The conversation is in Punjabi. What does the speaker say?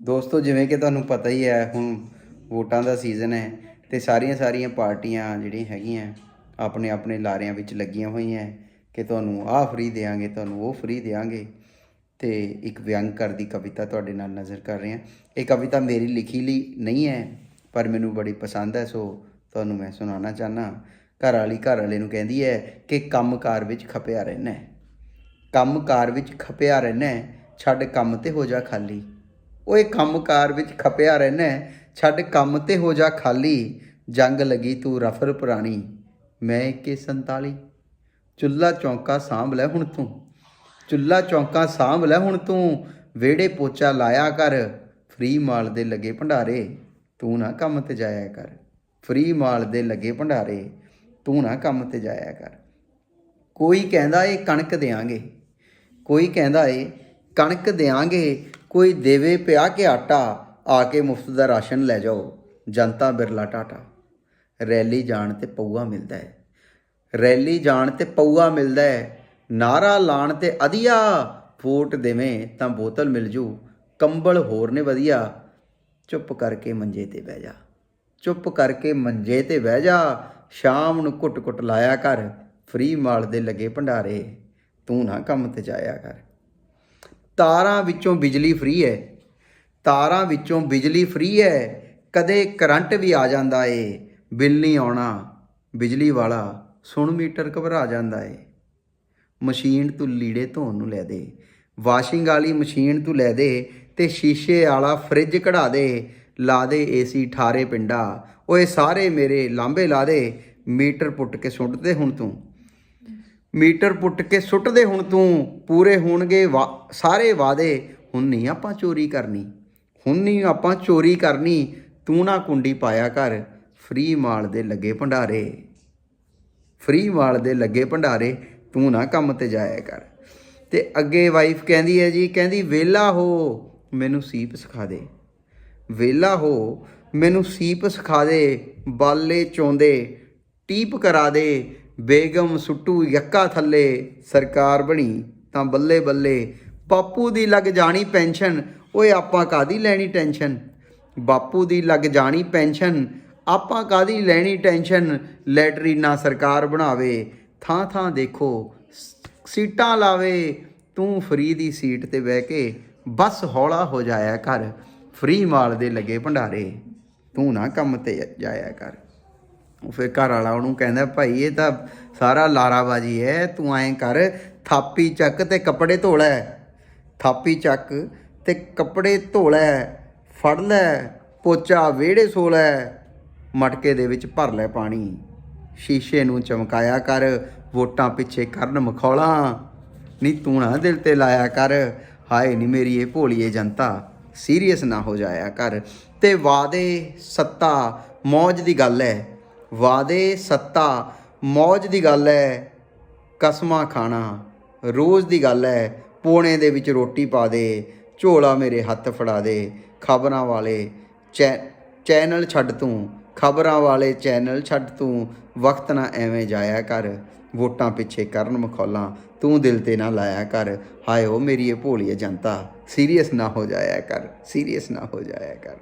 ਦੋਸਤੋ, ਜਿਵੇਂ ਕਿ ਤੁਹਾਨੂੰ ਪਤਾ ਹੀ ਹੈ, ਹੁਣ ਵੋਟਾਂ ਦਾ ਸੀਜ਼ਨ ਹੈ ਤੇ ਸਾਰੀਆਂ ਸਾਰੀਆਂ ਪਾਰਟੀਆਂ ਜਿਹੜੀਆਂ ਹੈਗੀਆਂ, ਆਪਣੇ ਆਪਣੇ ਲਾਰਿਆਂ ਵਿੱਚ ਲੱਗੀਆਂ ਹੋਈਆਂ ਕਿ ਤੁਹਾਨੂੰ ਆਹ ਫ੍ਰੀ ਦੇਾਂਗੇ ਤੁਹਾਨੂੰ ਉਹ ਫ੍ਰੀ ਦੇਾਂਗੇ ਤੇ ਇੱਕ ਵਿਅੰਗਕਾਰ ਦੀ ਕਵਿਤਾ ਤੁਹਾਡੇ ਨਾਲ ਨਜ਼ਰ ਕਰ ਰਹੇ ਹਾਂ। ਇਹ ਕਵਿਤਾ ਮੇਰੀ ਲਿਖੀ ਲਈ ਨਹੀਂ ਹੈ, ਪਰ ਮੈਨੂੰ ਬੜੀ ਪਸੰਦ ਹੈ, ਸੋ ਤੁਹਾਨੂੰ ਮੈਂ ਸੁਣਾਉਣਾ ਚਾਹਨਾ ਘਰ ਵਾਲੀ ਘਰ ਵਾਲੇ ਨੂੰ ਕਹਿੰਦੀ ਹੈ ਕਿ ਕੰਮਕਾਰ ਵਿੱਚ ਖਪਿਆ ਰਹਿਣਾ ਹੈ। ਕੰਮਕਾਰ ਵਿੱਚ ਖਪਿਆ ਰਹਿਣਾ ਛੱਡ ਕੰਮ ਤੇ ਹੋ ਜਾ ਖਾਲੀ। ਉਹ ਓਏ ਕੰਮਕਾਰ ਵਿੱਚ ਖਪਿਆ ਰਹਿਣਾ ਛੱਡ, ਕੰਮ ਤੇ ਹੋ ਜਾ ਖਾਲੀ। ਜੰਗ ਲੱਗੀ ਤੂੰ ਰਫਰ ਪੁਰਾਣੀ। ਮੈਂ 2147 ਚੁੱਲਾ ਚੌਂਕਾ ਸਾਂਭ ਲੈ ਹੁਣ ਤੂੰ। ਚੁੱਲਾ ਚੌਂਕਾ ਸਾਂਭ ਲੈ ਹੁਣ ਤੂੰ। ਵਿਹੜੇ ਪੋਚਾ ਲਾਇਆ ਕਰ। ਫ੍ਰੀ ਮਾਲ ਦੇ ਲੱਗੇ ਭੰਡਾਰੇ। ਤੂੰ ਨਾ ਕੰਮ ਤੇ ਜਾਇਆ ਕਰ। ਫ੍ਰੀ ਮਾਲ ਦੇ ਲੱਗੇ ਭੰਡਾਰੇ। ਤੂੰ ਨਾ ਕੰਮ ਤੇ ਜਾਇਆ ਕਰ। ਕੋਈ ਕਹਿੰਦਾ ਏ ਕਣਕ ਦੇਾਂਗੇ ਕੋਈ ਕਹਿੰਦਾ ਏ ਕਣਕ ਦੇਾਂਗੇ ਕੋਈ ਦੇਵੇ ਪਿਆ ਕੇ ਆਟਾ, ਆ ਕੇ ਮੁਫਤ ਦਾ ਰਾਸ਼ਨ ਲੈ ਜਾਓ। ਜਨਤਾ ਬਿਰਲਾ ਟਾਟਾ। ਰੈਲੀ ਜਾਣ ਤੇ ਪਊਆ ਮਿਲਦਾ ਹੈ ਰੈਲੀ ਜਾਣ ਤੇ ਪਊਆ ਮਿਲਦਾ ਹੈ ਨਾਰਾ ਲਾਣ ਤੇ ਅਧੀਆ। ਵੋਟ ਦੇਵੇਂ ਤਾਂ ਬੋਤਲ ਮਿਲ ਜੂ। ਕੰਬਲ ਹੋਰ ਨੇ ਵਧੀਆ। ਚੁੱਪ ਕਰਕੇ ਮੰਜੇ ਤੇ ਬਹਿ ਜਾ। ਚੁੱਪ ਕਰਕੇ ਮੰਜੇ ਤੇ ਬਹਿ ਜਾ। ਸ਼ਾਮ ਨੂੰ ਘੁੱਟ ਕੁੱਟ ਲਾਇਆ ਕਰ। ਫਰੀ ਮਾਲ ਦੇ ਲੱਗੇ ਭੰਡਾਰੇ। ਤੂੰ ਨਾ ਕੰਮ ਤੇ ਜਾਇਆ ਕਰ। ਤਾਰਾਂ ਵਿੱਚੋਂ ਬਿਜਲੀ ਫ੍ਰੀ ਹੈ। ਤਾਰਾਂ ਵਿੱਚੋਂ ਬਿਜਲੀ ਫ੍ਰੀ ਹੈ। ਕਦੇ ਕਰੰਟ ਵੀ ਆ ਜਾਂਦਾ ਏ। ਬਿੱਲ ਨਹੀਂ ਆਉਣਾ। ਬਿਜਲੀ ਵਾਲਾ ਸੁਣ ਮੀਟਰ ਘਬਰਾ ਜਾਂਦਾ ਏ। ਮਸ਼ੀਨ ਤੂੰ ਲੀੜੇ ਧੋਣ ਨੂੰ ਲੈ ਦੇ। ਵਾਸ਼ਿੰਗ ਵਾਲੀ ਮਸ਼ੀਨ ਤੂੰ ਲੈ ਦੇ ਤੇ ਸ਼ੀਸ਼ੇ ਵਾਲਾ ਫ੍ਰਿਜ ਕਢਾ ਦੇ। ਲਾ ਦੇ ਏਸੀ ਠਾਰੇ ਪਿੰਡਾ। ਓਏ ਸਾਰੇ ਮੇਰੇ ਲਾਂਬੇ ਲਾ ਦੇ। ਮੀਟਰ ਪੁੱਟ ਕੇ ਸੁੱਟਦੇ ਹੁਣ ਤੂੰ। ਮੀਟਰ ਪੁੱਟ ਕੇ ਸੁੱਟਦੇ ਹੁਣ ਤੂੰ। ਪੂਰੇ ਹੋਣਗੇ ਵਾ- ਸਾਰੇ ਵਾਦੇ ਹੁਣ ਨਹੀਂ ਆਪਾਂ ਚੋਰੀ ਕਰਨੀ। ਹੁਣ ਨਹੀਂ ਆਪਾਂ ਚੋਰੀ ਕਰਨੀ। ਤੂੰ ਨਾ ਕੁੰਡੀ ਪਾਇਆ ਕਰ। ਫ੍ਰੀ ਮਾਲ ਦੇ ਲੱਗੇ ਭੰਡਾਰੇ। ਫ੍ਰੀ ਮਾਲ ਦੇ ਲੱਗੇ ਭੰਡਾਰੇ। ਤੂੰ ਨਾ ਕੰਮ ਤੇ ਜਾਇਆ ਕਰ। ਤੇ ਅੱਗੇ ਵਾਈਫ ਕਹਿੰਦੀ ਹੈ ਜੀ, ਕਹਿੰਦੀ ਵੇਲਾ ਹੋ, ਮੈਨੂੰ ਸੀਪ ਸਿਖਾ ਦੇ। ਵੇਲਾ ਹੋ, ਮੈਨੂੰ ਸੀਪ ਸਿਖਾ ਦੇ। ਬਾਲੇ ਚੋਂਦੇ। ਟੀਪ ਕਰਾ ਦੇ। ਬੇਗਮ ਸੁੱਟੂ ਯੱਕਾ ਥੱਲੇ ਸਰਕਾਰ ਬਣੀ, ਤਾਂ ਬੱਲੇ ਬੱਲੇ ਬਾਪੂ ਦੀ ਲੱਗ ਜਾਣੀ ਪੈਨਸ਼ਨ, ਓਏ ਆਪਾਂ ਕਾਦੀ ਲੈਣੀ ਟੈਨਸ਼ਨ? ਬਾਪੂ ਦੀ ਲੱਗ ਜਾਣੀ ਪੈਨਸ਼ਨ, ਆਪਾਂ ਕਾਦੀ ਲੈਣੀ ਟੈਨਸ਼ਨ? ਲੈਟਰੀ ਨਾ ਸਰਕਾਰ ਬਣਾਵੇ, ਥਾਂ ਥਾਂ ਦੇਖੋ, ਸੀਟਾਂ ਲਾਵੇ, ਤੂੰ ਫਰੀ ਦੀ ਸੀਟ ਤੇ ਬਹਿ ਕੇ ਬਸ ਹੌਲਾ ਹੋ ਜਾਇਆ ਕਰ, ਫਰੀ ਮਾਲ ਦੇ ਲੱਗੇ ਭੰਡਾਰੇ, ਤੂੰ ਨਾ ਕੰਮ ਤੇ ਜਾਇਆ ਕਰ। ਉਹ ਫਿਰ ਘਰ ਵਾਲਾ ਉਹਨੂੰ ਕਹਿੰਦਾ, ਭਾਈ, ਇਹ ਤਾਂ ਸਾਰਾ ਲਾਰਾਬਾਜੀ ਹੈ, ਤੂੰ ਐਂ ਕਰ, ਥਾਪੀ ਚੱਕ ਤੇ ਕੱਪੜੇ ਧੋ ਲੈ ਥਾਪੀ ਚੱਕ ਤੇ ਕੱਪੜੇ ਧੋ ਲੈ ਫੜ ਲੈ, ਪੋਚਾ ਵਿਹੜੇ ਸੋ ਲੈ ਮਟਕੇ ਦੇ ਵਿੱਚ ਭਰ ਲੈ ਪਾਣੀ। ਸ਼ੀਸ਼ੇ ਨੂੰ ਚਮਕਾਇਆ ਕਰ, ਵੋਟਾਂ ਪਿੱਛੇ ਕਰਨ ਮਖੌਲਾਂ। ਨਹੀਂ ਤੂੰ ਨਾ ਦਿਲ ਤੇ ਲਾਇਆ ਕਰ, ਹਾਏ ਨਹੀਂ ਮੇਰੀ ਇਹ ਭੋਲੀਏ ਜਨਤਾ। ਸੀਰੀਅਸ ਨਾ ਹੋ ਜਾਇਆ ਕਰ। ਤੇ ਵਾਦੇ ਸੱਤਾ, ਮੌਜ ਦੀ ਗੱਲ ਹੈ। ਵਾਦੇ ਸੱਤਾ, ਮੌਜ ਦੀ ਗੱਲ ਹੈ ਕਸਮਾਂ ਖਾਣਾ, ਰੋਜ਼ ਦੀ ਗੱਲ ਹੈ ਪੋਣੇ ਦੇ ਵਿੱਚ ਰੋਟੀ ਪਾ ਦੇ, ਝੋਲਾ ਮੇਰੇ ਹੱਥ ਫੜਾ ਦੇ, ਖਬਰਾਂ ਵਾਲੇ ਚੈ, ਚੈਨਲ ਛੱਡ ਤੂੰ, ਖਬਰਾਂ ਵਾਲੇ ਚੈਨਲ ਛੱਡ ਤੂੰ, ਵਕਤ ਨਾ ਐਵੇਂ ਜਾਇਆ ਕਰ, ਵੋਟਾਂ ਪਿੱਛੇ ਕਰਨ ਮਖੌਲਾਂ, ਤੂੰ ਦਿਲ ਤੇ ਨਾ ਲਾਇਆ ਕਰ, ਹਾਏ ਓ ਮੇਰੀ ਇਹ ਭੋਲੀ ਜਨਤਾ ਸੀਰੀਅਸ ਨਾ ਹੋ ਜਾਇਆ ਕਰ, ਸੀਰੀਅਸ ਨਾ ਹੋ ਜਾਇਆ ਕਰ।